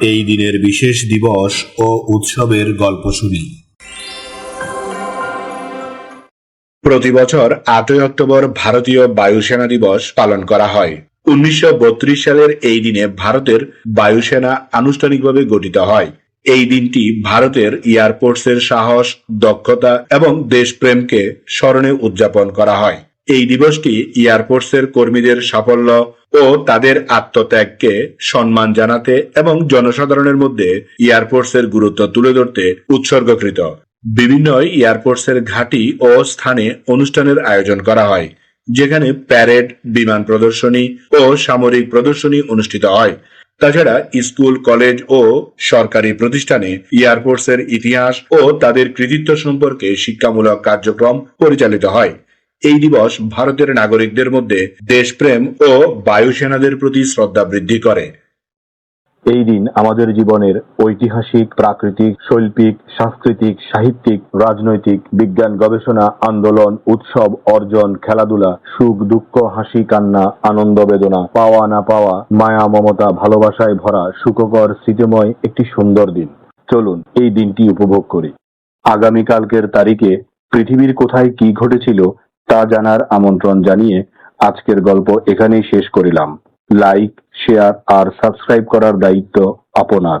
এই দিনের বিশেষ দিবস ও উৎসবের গল্প শুনি। প্রতি বছর আটই অক্টোবর ভারতীয় বায়ুসেনা দিবস পালন করা হয়। উনিশশো বত্রিশ সালের এই দিনে ভারতের বায়ুসেনা আনুষ্ঠানিকভাবে গঠিত হয়। এই দিনটি ভারতের এয়ারফোর্সের সাহস, দক্ষতা এবং দেশপ্রেমকে স্মরণে উদযাপন করা হয়। এই দিবসটি এয়ারফোর্সের কর্মীদের সাফল্য ও তাদের আত্মত্যাগকে সম্মান জানাতে এবং জনসাধারণের মধ্যে এয়ারফোর্সের গুরুত্ব তুলে ধরতে উৎসর্গকৃত। বিভিন্ন এয়ারফোর্সের ঘাঁটি ও স্থানে অনুষ্ঠানের আয়োজন করা হয়, যেখানে প্যারেড, বিমান প্রদর্শনী ও সামরিক প্রদর্শনী অনুষ্ঠিত হয়। তাছাড়া স্কুল, কলেজ ও সরকারি প্রতিষ্ঠানে এয়ারফোর্সের ইতিহাস ও তাদের কৃতিত্ব সম্পর্কে শিক্ষামূলক কার্যক্রম পরিচালিত হয়। এই দিবস ভারতের নাগরিকদের মধ্যে দেশপ্রেম ও বায়ুসেনাদের প্রতি শ্রদ্ধা বৃদ্ধি করে। এই দিন আমাদের জীবনের ঐতিহাসিক, প্রাকৃতিক, শৈল্পিক, সাংস্কৃতিক, সাহিত্যিক, রাজনৈতিক, বিজ্ঞান, গবেষণা, আন্দোলন, উৎসব, অর্জন, খেলাধুলা, সুখ, দুঃখ, হাসি, কান্না, আনন্দ, বেদনা, পাওয়া, না পাওয়া, মায়া, মমতা, ভালোবাসায় ভরা, সুখকর, স্মৃতিময় একটি সুন্দর দিন। চলুন এই দিনটি উপভোগ করি। আগামীকালকের তারিখে পৃথিবীর কোথায় কি ঘটেছিল তা জানার আমন্ত্রণ জানিয়ে আজকের গল্প এখানেই শেষ করিলাম। লাইক শেয়ার আর সাবস্ক্রাইব করার দায়িত্ব আপনার।